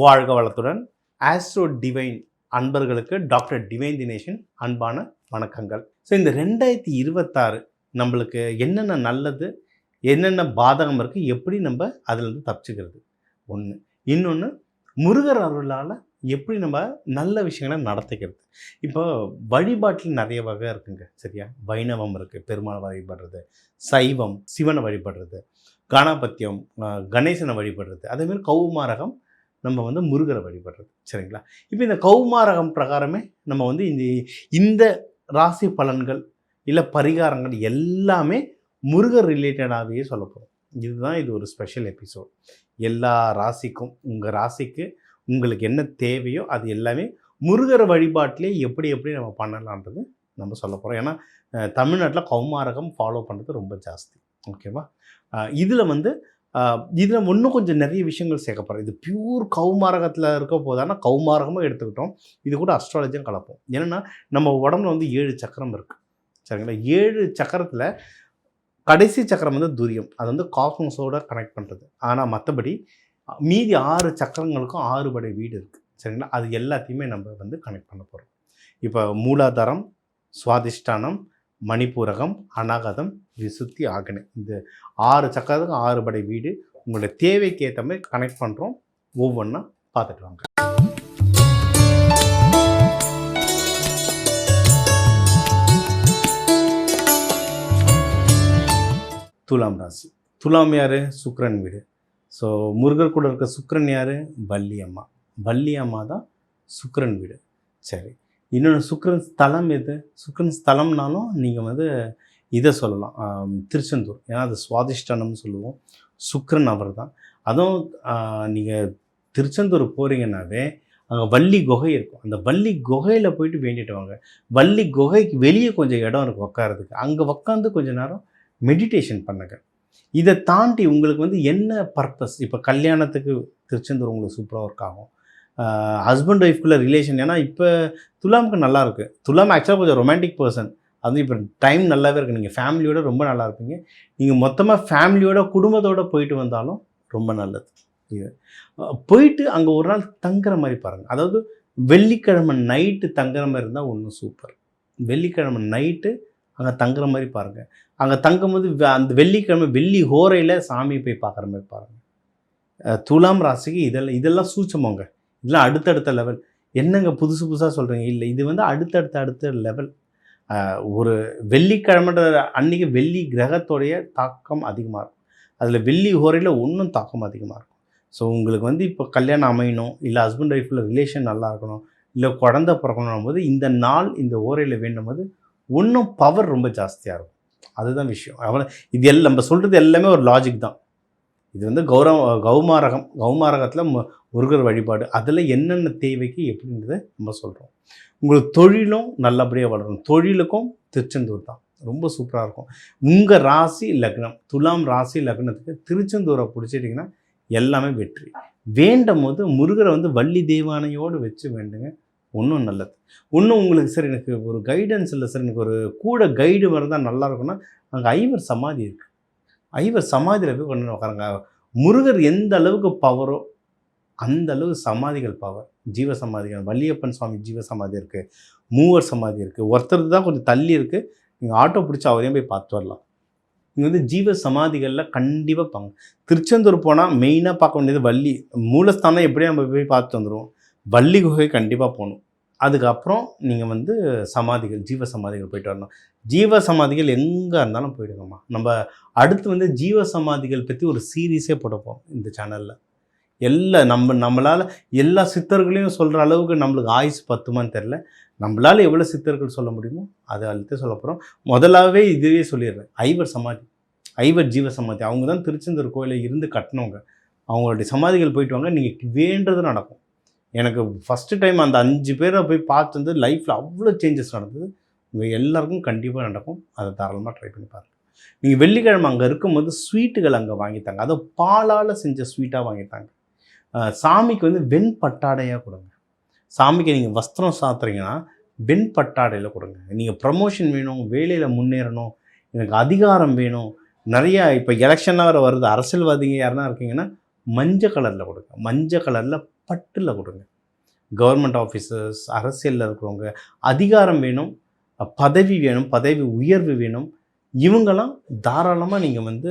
வாழ்க வளத்துடன். Astro divine அன்பர்களுக்கு டாக்டர் டிவைன் தினேஷன் அன்பான வணக்கங்கள். ஸோ இந்த ரெண்டாயிரத்தி இருபத்தாறு நம்மளுக்கு என்னென்ன நல்லது என்னென்ன பாதகம் இருக்குது எப்படி நம்ம அதுலேருந்து தப்பிச்சுக்கிறது? ஒன்று இன்னொன்று முருகர் அருளால் எப்படி நம்ம நல்ல விஷயங்களை நடத்திக்கிறது? இப்போ வழிபாட்டில் நிறைய வகை இருக்குங்க சரியா? வைணவம் இருக்குது பெருமாள் வழிபடுறது சைவம் சிவனை வழிபடுறது கணபத்தியம் கணேசனை வழிபடுறது அதேமாதிரி கௌமாரகம் நம்ம வந்து முருகரை வழிபடுறது. சரிங்களா? இப்போ இந்த கௌமாரகம் பிரகாரமே நம்ம வந்து இந்த இந்த ராசி பலன்கள் இல்லை பரிகாரங்கள் எல்லாமே முருகர் ரிலேட்டடாகவே சொல்ல போகிறோம் இதுதான் இது ஒரு ஸ்பெஷல் எபிசோட் எல்லா ராசிக்கும் உங்கள் ராசிக்கு உங்களுக்கு என்ன தேவையோ அது எல்லாமே முருகர் வழிபாட்டிலே எப்படி எப்படி நம்ம பண்ணலான்றது நம்ம சொல்ல போகிறோம் ஏன்னா தமிழ்நாட்டில் கௌமாரகம் ஃபாலோ பண்ணுறது ரொம்ப ஜாஸ்தி. ஓகேவா இதில் வந்து இதில் இன்னும் கொஞ்சம் நிறைய விஷயங்கள் சேர்க்கப்படுறோம் இது பியூர் கௌமாரகத்தில் இருக்க போதானா கௌமாரகமாக எடுத்துக்கிட்டோம். இது கூட அஸ்ட்ராலஜியும் கலப்போம். ஏன்னா நம்ம உடம்புல வந்து ஏழு சக்கரம் இருக்குது சரிங்களா? ஏழு சக்கரத்தில் கடைசி சக்கரம் வந்து துரியம். அது வந்து காஸ்மோஸோட கனெக்ட் பண்ணுறது ஆனால் மற்றபடி மீதி ஆறு சக்கரங்களுக்கும் ஆறு படை வீடு இருக்குது சரிங்களா? அது எல்லாத்தையுமே நம்ம வந்து கனெக்ட் பண்ண போகிறோம் இப்போ மூலாதாரம் சுவாதிஷ்டானம் மணிப்பூரகம் அனாகதம் விசுத்தி ஆகனை. இந்த ஆறு சக்கரத்துக்கு ஆறு படை வீடு. உங்களோட தேவைக்கு ஏற்ற மாதிரி கனெக்ட் பண்ணுறோம் ஒவ்வொன்றா பார்த்துட்டு வாங்க. துலாம் ராசி. துலாம் யார்? சுக்ரன் வீடு. ஸோ முருகர் கூட இருக்க சுக்ரன் யார்? வள்ளி அம்மா வள்ளி அம்மா தான் சுக்ரன் வீடு. சரி. இன்னொன்று சுக்கரன் ஸ்தலம் எது? சுக்கிரன் ஸ்தலம்னாலும் நீங்கள் வந்து இதை சொல்லலாம். திருச்செந்தூர். ஏன்னா அது சுவாதிஷ்டானம்னு சொல்லுவோம். சுக்கரன் அவர் தான் அதுவும் நீங்கள் திருச்செந்தூர் போகிறீங்கன்னாவே அங்கே வள்ளி குகை இருக்கும். அந்த வள்ளி குகையில் போயிட்டு வேண்டிட்டு வாங்க. வள்ளி குகைக்கு வெளியே கொஞ்சம் இடம் இருக்கும் உட்காரதுக்கு அங்கே உட்காந்து கொஞ்ச நேரம் மெடிடேஷன் பண்ணுங்க. இதை தாண்டி உங்களுக்கு வந்து என்ன பர்பஸ் இப்போ கல்யாணத்துக்கு திருச்செந்தூர் உங்களுக்கு சூப்பராக ஒர்க் ஆகும். ஹஸ்பண்ட் ஒய்ஃப்குள்ள ரிலேஷன் ஏன்னா இப்போ துலாமுக்கு நல்லாயிருக்கு துலாம் ஆக்சுவலாக கொஞ்சம் ரொமான்டிக் பர்சன் அது இப்போ டைம் நல்லாவே இருக்குது நீங்கள் ஃபேமிலியோட ரொம்ப நல்லா இருப்பீங்க. நீங்கள் மொத்தமாக ஃபேமிலியோட குடும்பத்தோடு போயிட்டு வந்தாலும் ரொம்ப நல்லது. இது. போயிட்டு அங்கே ஒரு நாள் தங்குற மாதிரி பாருங்கள் அதாவது வெள்ளிக்கிழமை நைட்டு தங்குற மாதிரி இருந்தால் ஒன்றும் சூப்பர் வெள்ளிக்கிழமை நைட்டு அங்கே தங்குற மாதிரி பாருங்கள் அங்கே தங்கும்போது அந்த வெள்ளிக்கிழமை வெள்ளி ஹோரையில் சாமியை போய் பார்க்குற மாதிரி பாருங்கள் துலாம் ராசிக்கு இதெல்லாம் இதெல்லாம் சூச்சமோங்க இதெல்லாம் அடுத்தடுத்த லெவல் என்னங்க புதுசு புதுசாக சொல்கிறீங்க இல்லை இது வந்து அடுத்தடுத்த அடுத்த லெவல் ஒரு வெள்ளிக்கிழமைன்ற அன்றைக்கி வெள்ளி கிரகத்தோடைய தாக்கம் அதிகமாக இருக்கும் அதில் வெள்ளி ஹோரையில் இன்னும் தாக்கம் அதிகமாக இருக்கும். ஸோ உங்களுக்கு வந்து இப்போ கல்யாணம் அமையணும் இல்லை ஹஸ்பண்ட் ஒய்ஃபில் ரிலேஷன் நல்லா இருக்கணும் இல்லை குழந்த பிறக்கணும் போது இந்த நாள் இந்த ஓரையில் வேண்டும் போது இன்னும் பவர் ரொம்ப ஜாஸ்தியாக இருக்கும். அதுதான் விஷயம். அவ்வளோ இது எல்லாம் நம்ம சொல்கிறது எல்லாமே ஒரு லாஜிக் தான். இது வந்து கௌரவ கௌமாரகம் கௌமாரகத்தில் முருகர் வழிபாடு. அதில் என்னென்ன தேவைக்கு எப்படின்றத நம்ம சொல்கிறோம் உங்களுக்கு தொழிலும் நல்லபடியாக வளரும் தொழிலுக்கும் திருச்செந்தூர் தான். ரொம்ப சூப்பராக இருக்கும். உங்கள் ராசி லக்னம் துலாம் ராசி லக்னத்துக்கு திருச்செந்தூரை பிடிச்சிட்டிங்கன்னா எல்லாமே வெற்றி. வேண்டும் போது முருகரை வந்து வள்ளி தேவானையோடு வச்சு வேண்டுங்க. ஒன்றும் நல்லது. இன்னும் உங்களுக்கு சார் எனக்கு ஒரு கைடன்ஸ் இல்லை சார். எனக்கு ஒரு கூட கைடு வரதான் நல்லா இருக்கும்னா அங்கே ஐவர் சமாதி இருக்குது ஐவர் சமாதியில் போய் கொண்டு வந்து உட்காருங்க முருகர் எந்த அளவுக்கு பவரோ அந்த அளவு சமாதிகள் பவர் ஜீவ சமாதிகள் வள்ளியப்பன் சுவாமி ஜீவ சமாதி இருக்குது மூவர் சமாதி இருக்குது ஒருத்தர் தான் கொஞ்சம் தள்ளி இருக்குது நீங்கள் ஆட்டோ பிடிச்சி அவரையும் போய் பார்த்து வரலாம். இங்கே வந்து ஜீவ சமாதிகளில் கண்டிப்பாக பாங்க திருச்செந்தூர் போனால் மெயினாக பார்க்க வேண்டியது வள்ளி. மூலஸ்தானம் எப்படியும் நம்ம போய் பார்த்து வந்துடுவோம் வள்ளி குகை கண்டிப்பாக போகணும். அதுக்கப்புறம் நீங்கள் வந்து சமாதிகள் ஜீவ சமாதிகள் போயிட்டு வரணும். ஜீவ சமாதிகள் எங்கே இருந்தாலும் போயிடுங்கம்மா. நம்ம அடுத்து வந்து ஜீவ சமாதிகள் பற்றி ஒரு சீரீஸே போடப்போம் இந்த சேனலில் எல்லா நம்ம நம்மளால் எல்லா சித்தர்களையும் சொல்கிற அளவுக்கு நம்மளுக்கு ஆயுசு பத்துமான்னு தெரில நம்மளால் எவ்வளோ சித்தர்கள் சொல்ல முடியுமோ அதை அழுத்த சொல்ல போகிறோம் முதலாகவே இதுவே சொல்லிடுறேன். ஐவர் சமாதி ஐவர் ஜீவ சமாதி அவங்க தான் திருச்செந்தூர் கோயிலில் இருந்து கட்டினவங்க. அவங்களுடைய சமாதிகள் போயிட்டு வாங்க. நீங்கள் வேண்டது நடக்கும். எனக்கு ஃபஸ்ட்டு டைம் அந்த அஞ்சு பேரை போய் பார்த்து வந்து லைஃப்பில் அவ்வளோ சேஞ்சஸ் நடந்தது. உங்கள் எல்லாருக்கும் கண்டிப்பாக நடக்கும். அதை தாராளமாக ட்ரை பண்ணி பாருங்கள் நீங்கள் வெள்ளிக்கிழமை அங்கே இருக்கும்போது ஸ்வீட்டுகள் அங்கே வாங்கித்தாங்க. அதை பாலால் செஞ்ச ஸ்வீட்டாக வாங்கித்தாங்க. சாமிக்கு வந்து வெண் பட்டாடையாக கொடுங்க. சாமிக்கு நீங்கள் வஸ்திரம் சாத்துறீங்கன்னா வெண் பட்டாடையில் கொடுங்க. நீங்கள் ப்ரமோஷன் வேணும் வேலையில் முன்னேறணும் எனக்கு அதிகாரம் வேணும். நிறையா இப்போ எலெக்ஷனாக வேறு வருது. அரசியல்வாதிங்க யாருன்னா இருக்கீங்கன்னா மஞ்சள் கலரில் கொடுங்க. மஞ்சள் கலரில் பட்டில் கொடுங்க. கவர்மெண்ட் ஆஃபீஸர்ஸ் அரசியலில் இருக்கிறவங்க அதிகாரம் வேணும் பதவி வேணும் பதவி உயர்வு வேணும். இவங்கெல்லாம் தாராளமாக நீங்கள் வந்து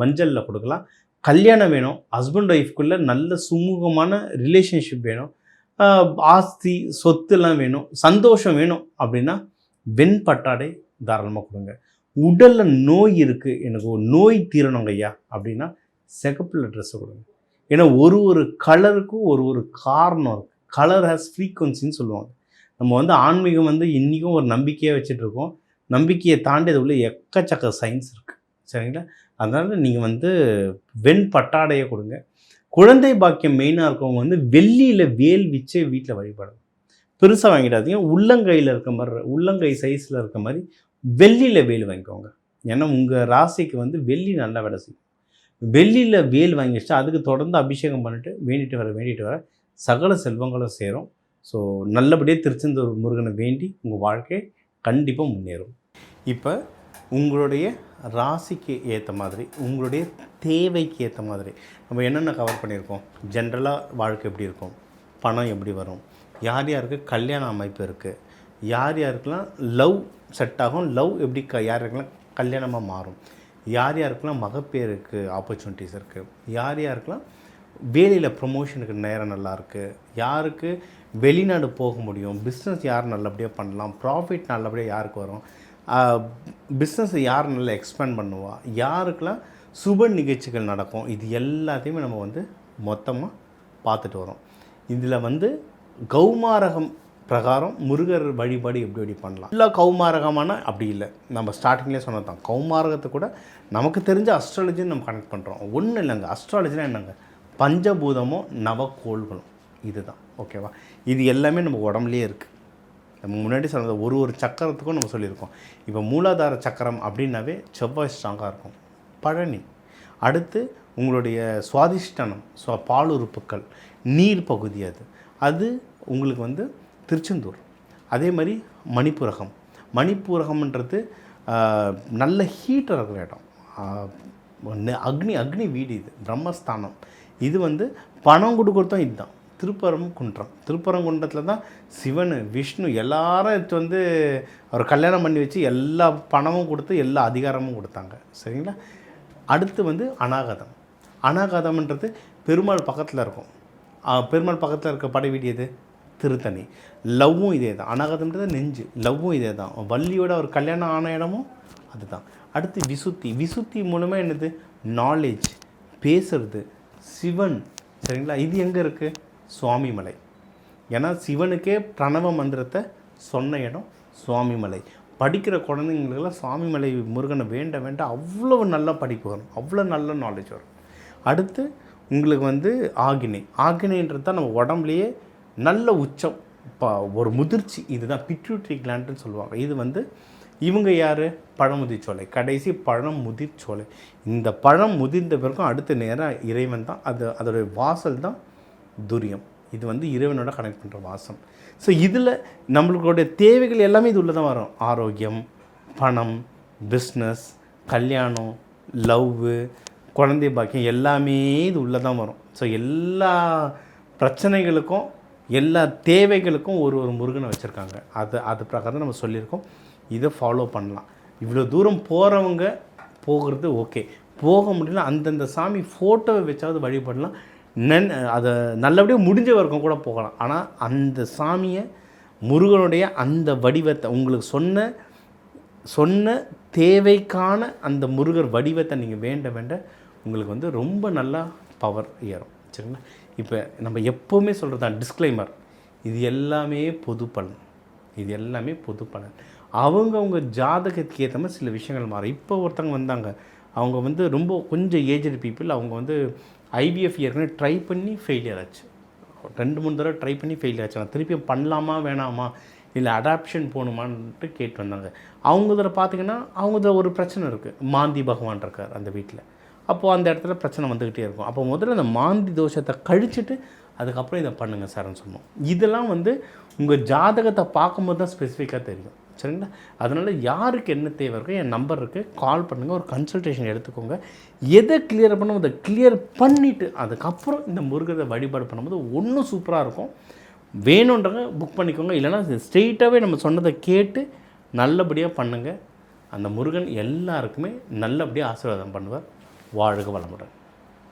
மஞ்சளில் கொடுக்கலாம். கல்யாணம் வேணும் ஹஸ்பண்ட் ஒய்ஃப்குள்ளே நல்ல சுமூகமான ரிலேஷன்ஷிப் வேணும். ஆஸ்தி சொத்துலாம் வேணும் சந்தோஷம் வேணும் அப்படின்னா வெண்பட்டாடை தாராளமாக கொடுங்க. உடலில் நோய் இருக்குது எனக்கு ஒரு நோய் தீரணுங்க ஐயா அப்படின்னா சிகப்பில் ட்ரெஸ்ஸை கொடுங்க. ஏன்னா ஒரு ஒரு கலருக்கும் ஒரு ஒரு காரணம் இருக்குது கலர் ஹேஸ் ஃப்ரீக்குவன்சின்னு சொல்லுவாங்க. நம்ம வந்து ஆன்மீகம் வந்து இன்றைக்கும் ஒரு நம்பிக்கையாக வச்சுட்டு இருக்கோம் நம்பிக்கையை தாண்டி அது உள்ள எக்கச்சக்க சயின்ஸ் இருக்குது சரிங்களா? அதனால் நீங்கள் வந்து வெண் பட்டாடையை கொடுங்க. குழந்தை பாக்கியம் மெயினாக இருக்கவங்க வந்து வெள்ளியில் வேல் வச்சு வீட்டில் வழிபடணும். பெருசாக வாங்கிடாதீங்க. உள்ளங்கையில் இருக்க மாதிரி உள்ளங்கை சைஸில் இருக்க மாதிரி வெள்ளியில் வேல் வாங்கிக்கோங்க. ஏன்னா உங்கள் ராசிக்கு வந்து வெள்ளி நல்லா வேலை செய்யும். வெள்ளியில் வேல் வாங்கி வச்சா அதுக்கு தொடர்ந்து அபிஷேகம் பண்ணிட்டு வேண்டிட்டு வர வேண்டிட்டு வர சகல செல்வங்களும் சேரும். ஸோ நல்லபடியாக திருச்செந்தூர் முருகனை வேண்டி உங்கள் வாழ்க்கை கண்டிப்பாக முன்னேறும். இப்போ உங்களுடைய ராசிக்கு ஏற்ற மாதிரி உங்களுடைய தேவைக்கு ஏற்ற மாதிரி நம்ம என்னென்ன கவர் பண்ணியிருக்கோம்? ஜென்ரலாக வாழ்க்கை எப்படி இருக்கும்? பணம் எப்படி வரும்? யார் யாருக்கு கல்யாண அமைப்பு இருக்குது யார் யாருக்கெல்லாம் லவ் செட் ஆகும்? லவ் எப்படி க யார் யாருக்கெல்லாம் கல்யாணமாக மாறும்? யார் யாருக்கெல்லாம் மகப்பேருக்கு ஆப்பர்ச்சுனிட்டிஸ் இருக்குது யார் யாருக்கெல்லாம் வேலையில் ப்ரொமோஷனுக்கு நேரம் நல்லா இருக்குது யாருக்கு வெளிநாடு போக முடியும். பிஸ்னஸ் யார் நல்லபடியாக பண்ணலாம்? ப்ராஃபிட் நல்லபடியாக யாருக்கு வரும்? பிஸ்னஸை யார் நல்லா எக்ஸ்பேண்ட் பண்ணுவா? யாருக்கெல்லாம் சுப நிகழ்ச்சிகள் நடக்கும்? இது எல்லாத்தையுமே நம்ம வந்து மொத்தமாக பார்த்துட்டு வரோம். இதில் வந்து கௌமாரகம் பிரகாரம் முருகர் வழிபாடு எப்படி எப்படி பண்ணலாம்? இல்லை கௌமாரகமான அப்படி இல்லை. நம்ம ஸ்டார்டிங்லேயே சொன்னது தான் கௌமாரகத்தை கூட நமக்கு தெரிஞ்ச அஸ்ட்ராலஜின்னு நம்ம கனெக்ட் பண்ணுறோம் ஒன்றும் இல்லைங்க. அஸ்ட்ராலஜினா என்னங்க? பஞ்சபூதமும் நவக்கோள்களும் இதுதான். ஓகேவா இது எல்லாமே நம்ம உடம்புலேயே இருக்குது நம்ம முன்னாடி சொன்னது ஒரு ஒரு சக்கரத்துக்கும் நம்ம சொல்லியிருக்கோம். இப்போ மூலாதார சக்கரம் அப்படின்னாவே செவ்வாய் ஸ்ட்ராங்காக இருக்கும். பழனி. அடுத்து உங்களுடைய சுவாதிஷ்டனம் சுவா பாலுறுப்புக்கள் நீர் பகுதி அது. அது உங்களுக்கு வந்து திருச்செந்தூர். அதே மாதிரி மணிப்புரகம். மணிப்புரகம்ன்றது நல்ல ஹீட் இருக்கிற இடம் அக்னி அக்னி வீடு இது. பிரம்மஸ்தானம். இது வந்து பணம் கொடுக்குறதும் இதுதான். திருப்பரங்குன்றம். திருப்பரங்குன்றத்தில் தான் சிவன் விஷ்ணு எல்லாரும் எடுத்து வந்து அவர் கல்யாணம் பண்ணி வச்சு எல்லா பணமும் கொடுத்து எல்லா அதிகாரமும் கொடுத்தாங்க. சரிங்களா? அடுத்து வந்து அநாகதம். அநாகதம்ன்றது பெருமாள் பக்கத்தில் இருக்கும். பெருமாள் பக்கத்தில் இருக்க படை வீடு எது? திருத்தணி. லவ்வும் இதே தான். அநாகதம்ன்றது நெஞ்சு. லவ்வும் இதே தான். வள்ளியோட ஒரு கல்யாணம் ஆன இடமும் அதுதான். அடுத்து விசுத்தி. விசுத்தி மூலமாக என்னது? நாலேஜ் பேசுறது. சிவன். சரிங்களா? இது எங்கே இருக்குது சுவாமிமலை. ஏன்னா சிவனுக்கே பிரணவ மந்திரத்தை சொன்ன இடம் சுவாமிமலை. படிக்கிற குழந்தைங்களுக்கெல்லாம் சுவாமிமலை முருகனை வேண்ட வேண்ட அவ்வளவு நல்ல படிப்பு வரும். அவ்வளோ நல்ல நாலேஜ் வரும். அடுத்து உங்களுக்கு வந்து ஆகினை. ஆகினைன்றது தான் நம்ம உடம்புலையே நல்ல உச்சம். இப்போ ஒரு முதிர்ச்சி. இதுதான் பிட்யூட்ரி கிளாண்டுன்னு சொல்லுவாங்க. இது வந்து இவங்க யார்? பழமுதிர்ச்சோலை. கடைசி பழம் முதிர்ச்சோலை இந்த பழம் முதிர்ந்த பிறகும் அடுத்த நேரம் இறைவன் தான். அது அதோடைய வாசல் தான் துரியம். இது வந்து இறைவனோட கனெக்ட் பண்ணுற வாசம். ஸோ இதில் நம்மளுடைய தேவைகள் எல்லாமே இது உள்ள தான் வரும். ஆரோக்கியம் பணம் பிஸ்னஸ் கல்யாணம் லவ்வு குழந்தை பாக்கியம் எல்லாமே இது உள்ளே தான் வரும். ஸோ எல்லா பிரச்சனைகளுக்கும் எல்லா தேவைகளுக்கும் ஒரு ஒரு முருகனை வச்சுருக்காங்க. அது அது பிரகாரம் நம்ம சொல்லியிருக்கோம். இதை ஃபாலோ பண்ணலாம். இவ்வளோ தூரம் போகிறவங்க போகிறது ஓகே போக முடியல அந்தந்த சாமி ஃபோட்டோவை வச்சாவது வழிபடலாம். நன் அதை நல்லபடியாக முடிஞ்ச வரைக்கும் கூட போகலாம். ஆனால் அந்த சாமியை முருகனுடைய அந்த வடிவத்தை உங்களுக்கு சொன்ன சொன்ன தேவைக்கான அந்த முருகர் வடிவத்தை நீங்கள் வேண்ட வேண்ட உங்களுக்கு வந்து ரொம்ப நல்லா பவர் ஏறும். சரிங்களா? இப்போ நம்ம எப்போவுமே சொல்கிறது தான் டிஸ்க்ளைமர் இது எல்லாமே பொது பலன். இது எல்லாமே பொது பலன். அவங்கவுங்க ஜாதகத்துக்கு ஏற்ற மாதிரி சில விஷயங்கள் மாறும். இப்போ ஒருத்தவங்க வந்தாங்க. அவங்க வந்து ரொம்ப கொஞ்சம் ஏஜ்டு பீப்புள் அவங்க வந்து ஐவிஎஃப் ஏற்கனவே ட்ரை பண்ணி ஃபெயிலியர் ஆச்சு. ரெண்டு மூணு தடவை ட்ரை பண்ணி ஃபெயிலியர் ஆச்சு. நான் திருப்பியும் பண்ணலாமா வேணாமா இல்லை அடாப்ஷன் போகணுமான்ட்டு கேட்டு வந்தாங்க. அவங்க இதில் பார்த்தீங்கன்னா அவங்க இதில் ஒரு பிரச்சனை இருக்குது மாந்தி பகவான் இருக்கார் அந்த வீட்டில். அப்போது அந்த இடத்துல பிரச்சனை வந்துக்கிட்டே இருக்கும். அப்போ முதல்ல அந்த மாந்தி தோஷத்தை கழிச்சிட்டு அதுக்கப்புறம் இதை பண்ணுங்கள் சார்னு சொன்னோம். இதெல்லாம் வந்து உங்கள் ஜாதகத்தை பார்க்கும்போது தான் ஸ்பெசிஃபிக்காக தெரியும். சரிங்களா? அதனால் யாருக்கு என்ன தேவை இருக்கோ என் நம்பர் இருக்குது கால் பண்ணுங்கள் ஒரு கன்சல்டேஷன் எடுத்துக்கோங்க. எதை கிளியர் பண்ணணும் அதை கிளியர் பண்ணிவிட்டு அதுக்கப்புறம் இந்த முருகரை வழிபாடு பண்ணும்போது ஒன்றும் சூப்பராக இருக்கும். வேணுன்றவங்க புக் பண்ணிக்கோங்க. இல்லைன்னா ஸ்ட்ரெயிட்டாகவே நம்ம சொன்னதை கேட்டு நல்லபடியாக பண்ணுங்கள் அந்த முருகன் எல்லாருக்குமே நல்லபடியாக ஆசீர்வாதம் பண்ணுவார். வாழ்க வளமுடன்.